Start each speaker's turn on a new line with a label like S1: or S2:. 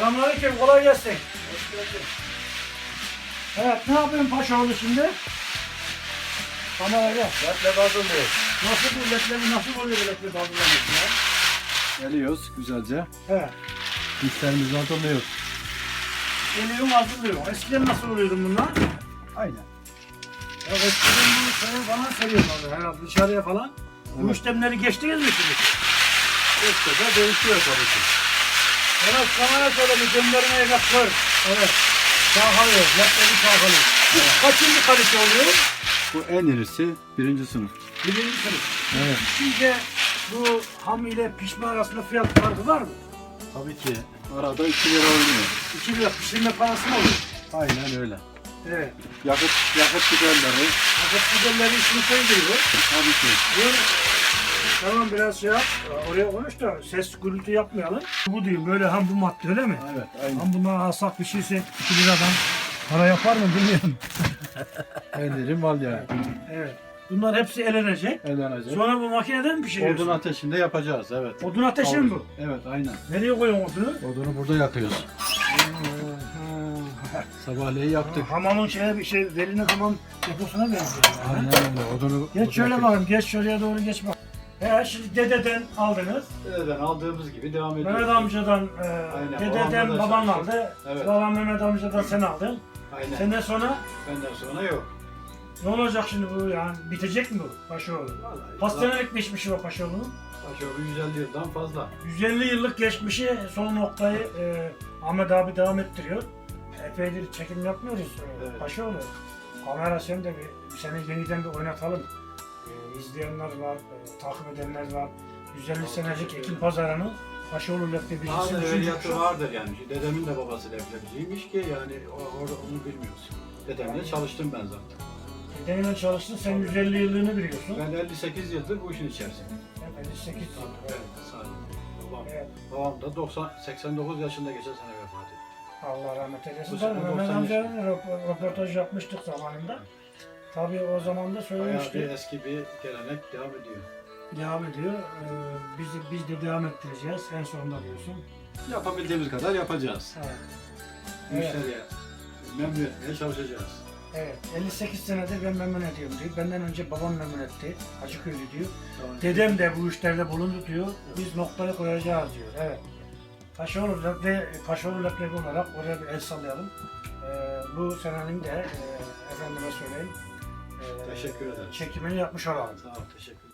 S1: Selamünaleyküm, kolay gelsin. Evet, ne yapıyorsun Paşaoğlu şimdi? Kameraya gel.
S2: Leple bazılıyor.
S1: Nasıl bu ledleri, nasıl oluyor bu ledleri hazırlanıyorsun ya?
S2: Geliyoruz güzelce.
S1: He.
S2: Dişlerimizi hazırlıyoruz.
S1: Geliyorum hazırlıyorum. Eskiden nasıl oluyordu bunlar?
S2: Aynen.
S1: Ya eskiden bu sene falan seviyorlar herhalde dışarıya falan. Bu
S2: Evet.
S1: işlemleri geçtiniz mi şimdi?
S2: İşte de değişiyor tabii ki.
S1: Evet, kamera bir göndermeye kapır. Evet. Çalkalıyor, ledleri çalkalıyor. Bu kaçıncı kalite oluyor?
S2: Bu en irisi birinci sınıf.
S1: Birinci sınıf.
S2: Evet.
S1: Şimdi bu ham ile pişme arasında fiyat farkı var mı?
S2: Tabii ki. Arada 2 lira oynuyor.
S1: 2 lira pişirme parası mı olur?
S2: Aynen öyle.
S1: Evet.
S2: Yakıt, yakıt giderleri
S1: Fakat modelleri içine koyuyor.
S2: tabii ki.
S1: Diyor, tamam biraz şey yap, oraya konuş da ses gürültü yapmayalım. Bu diyor böyle ham bu madde öyle mi?
S2: Evet aynen.
S1: Ham bundan alsak bir şeyse 2 liradan para yapar mı bilmiyorum.
S2: İri mal yani.
S1: Evet. Bunlar hepsi elenecek.
S2: Elenecek.
S1: Sonra bu makineden mi pişiriyorsun?
S2: Odun ateşinde yapacağız evet.
S1: Odun ateşi mi bu?
S2: Evet aynen.
S1: Nereye koyuyorsun odunu?
S2: Odunu burada yakıyoruz. Sabahleyin yaktık.
S1: Hamamın şeye bir şey, Veli'nin hamam deposuna benziyor. yani.
S2: Aynen öyle. Odunu
S1: Geç şöyle bakayım, geç şuraya doğru geç bak. He şimdi dededen aldınız.
S2: Dededen aldığımız gibi devam ediyoruz.
S1: Mehmet amcadan, e,
S2: Aynen,
S1: dededen
S2: babamla da
S1: baban aldı.
S2: Evet.
S1: Babam Mehmet amcadan sen aldın.
S2: Aynen.
S1: Senden sonra
S2: Benden sonra yok.
S1: ne olacak şimdi bu yani bitecek mi bu Paşaoğlu?
S2: Vallahi
S1: Hastanelik geçmişi var Paşaoğlu'nun.
S2: Aşağı 150 yıldan fazla.
S1: 150 yıllık geçmişi son noktayı e, Ahmet abi devam ettiriyor. Epeydir çekim yapmıyoruz e,
S2: Evet.
S1: Paşaoğlu. Kamera sen de bir, seni yeniden bir oynatalım. E, izleyenler var, e, takip edenler var. 150 senelik Ekim Pazarı'nın
S2: da
S1: üçüncü
S2: öğriyatı
S1: kuşak.
S2: vardır yani. Dedemin de babası leblebiciymiş ki yani orada onu bilmiyoruz. Dedemle çalıştım ben zaten.
S1: Dedeyle çalıştın, sen 150 yıllığını biliyorsun.
S2: Ben 58 yıldır bu işin içerisinde.
S1: Ben 58 yıldır.
S2: Evet, sadece. Babam,
S1: Evet.
S2: babam da 90, 89 yaşında geçen sene vefat etti.
S1: Allah rahmet eylesin. Mehmet
S2: 90
S1: amcanın röp- röportaj yapmıştık zamanında. Tabii o zaman da
S2: Bayağı
S1: söylemişti.
S2: bir eski bir gelenek devam ediyor.
S1: Devam ediyor. Ee, biz, biz de devam ettireceğiz. En sonunda diyorsun.
S2: Yapabildiğimiz kadar yapacağız.
S1: Evet. Evet.
S2: Müşteriye memnun etmeye çalışacağız.
S1: evet. 58 senedir ben memnun ediyorum diyor. Benden önce babam memnun etti. Hacıköylü diyor. Dedem de bu işlerde bulundu diyor. Biz noktayı koyacağız diyor. Evet. Paşaoğlu Leblebi, Paşaoğlu Leblebi olarak oraya bir el sallayalım. Ee, bu senenin de e, efendime söyleyeyim
S2: Teşekkür ederim.
S1: çekimini yapmış olalım.
S2: Sağ ol, teşekkür.